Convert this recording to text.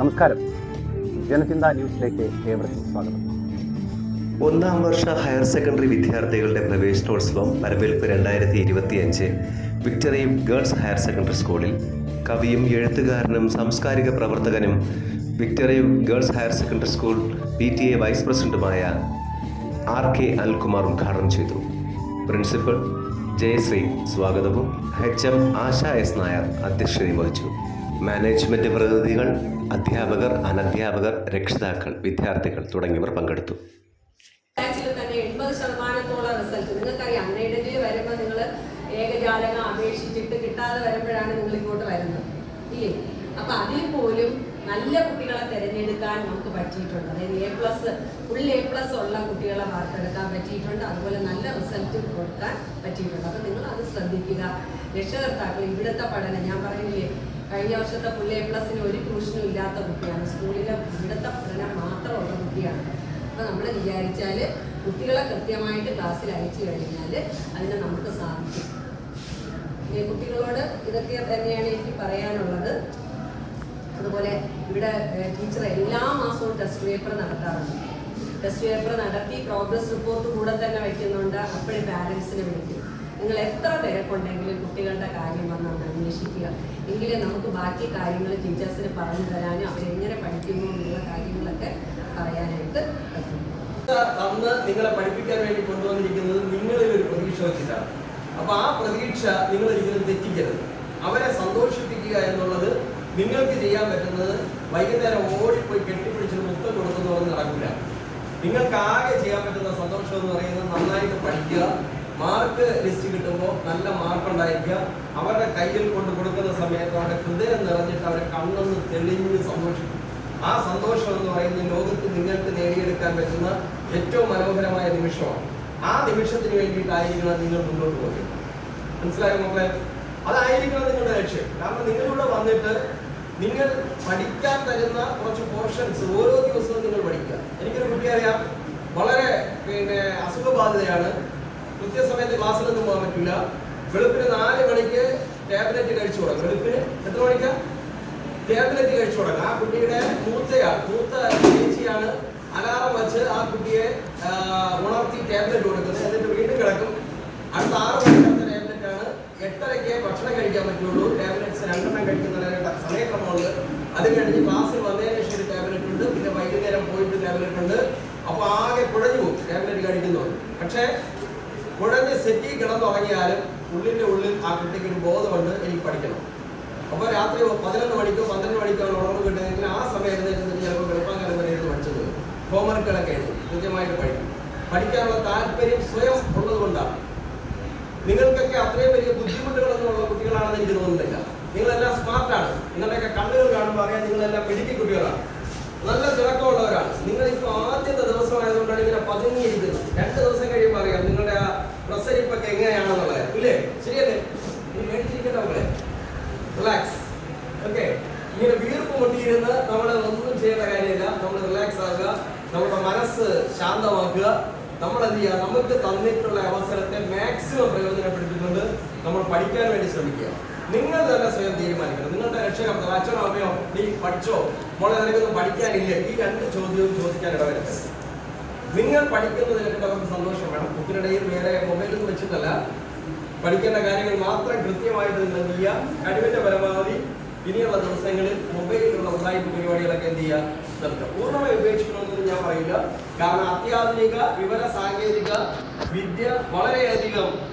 നമസ്കാരം. സ്വാഗതം. ഒന്നാം വർഷ ഹയർ സെക്കൻഡറി വിദ്യാർത്ഥികളുടെ പ്രവേശനോത്സവം വരവേൽപ്പ് രണ്ടായിരത്തി ഇരുപത്തി അഞ്ച് വിക്ടറി ഗേൾസ് ഹയർ സെക്കൻഡറി സ്കൂളിൽ കവിയും എഴുത്തുകാരനും സാംസ്കാരിക പ്രവർത്തകനും വിക്ടറിയും girls higher secondary school P T A vice പ്രസിഡന്റുമായ ആർ കെ അൽകുമാർ ഉദ്ഘാടനം ചെയ്തു. പ്രിൻസിപ്പൽ ജയശ്രീ സ്വാഗതവും. H M Asha S Nair അധ്യക്ഷതയും വഹിച്ചു. മാനേജ്മെന്റ് പ്രതിനിധികൾ അധ്യാപകർ അനധ്യാപകർ രക്ഷിതാക്കൾ വിദ്യാർത്ഥികൾ തുടങ്ങിയവർ പങ്കെടുത്തു. ശതമാനത്തോളം റിസൾട്ട് വരുമ്പോൾ നിങ്ങൾ അപേക്ഷിച്ചിട്ട് കിട്ടാതെ വരുമ്പോഴാണ് നിങ്ങൾ ഇങ്ങോട്ട് വരുന്നത്. ഇല്ലേ? അപ്പൊ അതിൽ പോലും നല്ല കുട്ടികളെ തിരഞ്ഞെടുക്കാൻ നമുക്ക് പറ്റിയിട്ടുണ്ട്. അതായത് A plus full A plus ഉള്ള കുട്ടികളെ വാർത്തെടുക്കാൻ പറ്റിയിട്ടുണ്ട്. അതുപോലെ നല്ല റിസൾട്ട് കൊടുക്കാൻ പറ്റിയിട്ടുണ്ട്. അപ്പം നിങ്ങൾ അത് ശ്രദ്ധിക്കുക. രക്ഷകർത്താക്കൾ ഇവിടുത്തെ പഠനം ഞാൻ പറയുന്നില്ലേ കഴിഞ്ഞ വർഷത്തെ ഫുൾ എ പ്ലസിന് ഒരു ട്യൂഷനും ഇല്ലാത്ത കുട്ടിയാണ്. സ്കൂളിലെ ഇവിടുത്തെ പഠനം മാത്രമുള്ള കുട്ടിയാണ്. അപ്പം നമ്മൾ വിചാരിച്ചാൽ കുട്ടികളെ കൃത്യമായിട്ട് ക്ലാസ്സിൽ അയച്ചു കഴിഞ്ഞാൽ അതിനെ നമുക്ക് സാധിക്കും. കുട്ടികളോട് ഇതൊക്കെ തന്നെയാണ് എനിക്ക് പറയാനുള്ളത്. അതുപോലെ ഇവിടെ ടീച്ചർ എല്ലാ മാസവും ടെസ്റ്റ് പേപ്പർ നടത്താറുണ്ട്. ടെസ്റ്റ് പേപ്പർ നടത്തി പ്രോഗ്രസ് റിപ്പോർട്ട് കൂടെ തന്നെ വയ്ക്കുന്നുണ്ട് അപ്പോഴും പാരൻസിനെ വിളിക്കും. നിങ്ങൾ എത്ര തിരക്കുണ്ടെങ്കിലും കുട്ടികളുടെ കാര്യം വന്ന് ഒന്ന് അന്വേഷിക്കുക. എങ്കിലേ നമുക്ക് ബാക്കി കാര്യങ്ങൾ ടീച്ചേഴ്സിന് പറഞ്ഞു തരാനും അവരെങ്ങനെ പഠിക്കുന്നു എന്നുള്ള കാര്യങ്ങളൊക്കെ പറയാനായിട്ട് അന്ന് നിങ്ങളെ പഠിപ്പിക്കാൻ വേണ്ടി കൊണ്ടുവന്നിരിക്കുന്നത് നിങ്ങളിൽ ഒരു പ്രതീക്ഷ വെച്ചിട്ടാണ്. അപ്പൊ ആ പ്രതീക്ഷ നിങ്ങൾ ഒരിക്കലും തെറ്റിക്കരുത്. അവരെ സന്തോഷിപ്പിക്കുക എന്നുള്ളത് നിങ്ങൾക്ക് ചെയ്യാൻ പറ്റുന്നത് വൈകുന്നേരം ഓടിപ്പോയി കെട്ടിപ്പിടിച്ച് മുത്തം കൊടുക്കുന്നതൊന്നും നടക്കില്ല നിങ്ങൾക്ക് ആകെ ചെയ്യാൻ പറ്റുന്ന സന്തോഷം എന്ന് പറയുന്നത് നന്നായിട്ട് പഠിക്കുക മാർക്ക് ലിസ്റ്റ് കിട്ടുമ്പോൾ നല്ല മാർക്ക് ഉണ്ടായിരിക്കുക അവരുടെ കയ്യിൽ കൊണ്ട് കൊടുക്കുന്ന സമയത്ത് അവരുടെ ഹൃദയം നിറഞ്ഞിട്ട് അവരെ കണ്ണൊന്ന് തെളിഞ്ഞ് സന്തോഷിക്കും. ആ സന്തോഷം എന്ന് പറയുന്നത് ലോകത്ത് നിങ്ങൾക്ക് നേടിയെടുക്കാൻ പറ്റുന്ന ഏറ്റവും മനോഹരമായ നിമിഷമാണ്. ആ നിമിഷത്തിന് വേണ്ടിയിട്ടായിരിക്കണം നിങ്ങൾ മുന്നോട്ട് പോകുന്നത് മനസ്സിലായോ മക്കളെ? അതായിരിക്കണം നിങ്ങളുടെ ലക്ഷ്യം. കാരണം നിങ്ങളിവിടെ വന്നിട്ട് നിങ്ങൾ പഠിക്കാൻ തരുന്ന കുറച്ച് പോർഷൻസ് ഓരോ ദിവസവും നിങ്ങൾ പഠിക്കുക. എനിക്കൊരു കുട്ടി അറിയാം. വളരെ പിന്നെ അസുഖബാധിതയാണ്. കൃത്യസമയത്ത് ക്ലാസ്സിലൊന്നും പോകാൻ പറ്റില്ല വെളുപ്പിന് നാല് മണിക്ക് ടാബ്ലറ്റ് കഴിച്ചു തുടങ്ങും. വെളുപ്പിന് എത്ര മണിക്ക്? ടാബ്ലറ്റ് കഴിച്ചു തുടങ്ങും. ആ കുട്ടിയുടെ മൂത്തയാണ് മൂത്ത ചേച്ചിയാണ് അലാറം വെച്ച് ആ കുട്ടിയെ ഉണർത്തി ടാബ്ലറ്റ് കൊടുക്കുന്നത്. എന്നിട്ട് വീണ്ടും കിടക്കും. അടുത്ത ആറ് മണിക്ക് ടാബ്ലറ്റ് ആണ് എട്ടരയ്ക്ക് ഭക്ഷണം കഴിക്കാൻ പറ്റുള്ളൂ. ടാബ്ലറ്റ്സ് രണ്ടെണ്ണം കഴിക്കുന്നതിന് സമയക്രമമുണ്ട്. അത് കഴിഞ്ഞ് ക്ലാസ്സിൽ വന്നതിന് ശേഷം ഒരു ടാബ്ലറ്റ് ഉണ്ട്. പിന്നെ വൈകുന്നേരം പോയിട്ട് ടാബ്ലറ്റ് ഉണ്ട്. അപ്പോൾ ആകെ കുഴഞ്ഞു പോകും. ടാബ്ലറ്റ് കഴിക്കുന്നവർ പക്ഷേ കുഴഞ്ഞ് സെറ്റി കിടന്നുറങ്ങിയാലും ഉള്ളിന്റെ ഉള്ളിൽ ആ കുട്ടിക്ക് ഒരു ബോധമുണ്ട്. എനിക്ക് പഠിക്കണം. അപ്പോൾ രാത്രി പതിനൊന്ന് മണിക്കോ പന്ത്രണ്ട് മണിക്കോ ഉണർവ് കിട്ടുന്നെങ്കിൽ ആ സമയം എഴുന്നേറ്റ് ചിലപ്പോൾ വെളുപ്പാങ്കാലം വരെ ഇരുന്ന് പഠിച്ചത് ഹോംവർക്കുകളൊക്കെ എഴുതും. കൃത്യമായിട്ട് പഠിക്കും. പഠിക്കാനുള്ള താല്പര്യം സ്വയം ഉള്ളതുകൊണ്ടാണ് നിങ്ങൾക്കൊക്കെ അത്രയും വലിയ ബുദ്ധിമുട്ടുകളൊന്നും ഉള്ള കുട്ടികളാണെന്ന് എനിക്ക് തോന്നുന്നില്ല. നിങ്ങളെല്ലാം സ്മാർട്ടാണ്. നിങ്ങളുടെയൊക്കെ കണ്ണുകൾ കാണുമ്പോൾ അറിയാം നിങ്ങളെല്ലാം പിടിക്കി കുട്ടികളാണ്. നല്ല തിളക്കമുള്ളവരാണ് നിങ്ങൾ ഇപ്പോൾ ആദ്യത്തെ ദിവസമായതുകൊണ്ടാണ് ഇങ്ങനെ പതുങ്ങിയിരിക്കുന്നത്. രണ്ട് ദിവസം കഴിയുമ്പോൾ അറിയാം നിങ്ങളുടെ ആ പ്രസരിപ്പൊക്കെ എങ്ങനെയാണെന്നുള്ളത്. ഇല്ലേ? ശരിയല്ലേ? നീ മേടിച്ചിരിക്കട്ടെ റിലാക്സ് ഓക്കെ ഇങ്ങനെ വീർപ്പ് മുട്ടിയിരുന്ന് നമ്മൾ ഒന്നും ചെയ്യേണ്ട കാര്യമില്ല. നമ്മൾ റിലാക്സ് ആകുക. നമ്മുടെ മനസ്സ് ശാന്തമാക്കുക. നമ്മൾ എന്ത് ചെയ്യുക? നമുക്ക് തന്നിട്ടുള്ള അവസരത്തെ മാക്സിമം പ്രയോജനപ്പെടുത്തിക്കൊണ്ട് നമ്മൾ പഠിക്കാൻ വേണ്ടി ശ്രമിക്കുക. നിങ്ങൾ തന്നെ സ്വയം തീരുമാനിക്കണം. നിങ്ങളുടെ രക്ഷകർത്താവ് അച്ഛനോ അമ്മയോ നീ പഠിച്ചോ? മോളെ നിനക്കൊന്നും പഠിക്കാനില്ലേ? ഈ രണ്ട് ചോദ്യവും ചോദിക്കാൻ ഇടവരുത്. നിങ്ങൾ പഠിക്കുന്നതിലൊക്കെ അവർക്ക് സന്തോഷം വേണം. കുട്ടികളുടെയും വേറെ മൊബൈലൊന്നും വെച്ചിട്ടല്ല. പഠിക്കേണ്ട കാര്യങ്ങൾ മാത്രം കൃത്യമായിട്ട് നിങ്ങൾ ചെയ്യുക? കഴിവിന്റെ പരമാവധി ഇനിയുള്ള ദിവസങ്ങളിൽ മൊബൈലിലുള്ള ഉള്ളായ്പ പരിപാടികളൊക്കെ എന്ത് ചെയ്യുക? നിർത്തുക. പൂർണമായി ഉപേക്ഷിക്കണമെന്നൊന്നും ഞാൻ പറയില്ല. കാരണം അത്യാധുനിക വിവര സാങ്കേതിക വിദ്യ വളരെയധികം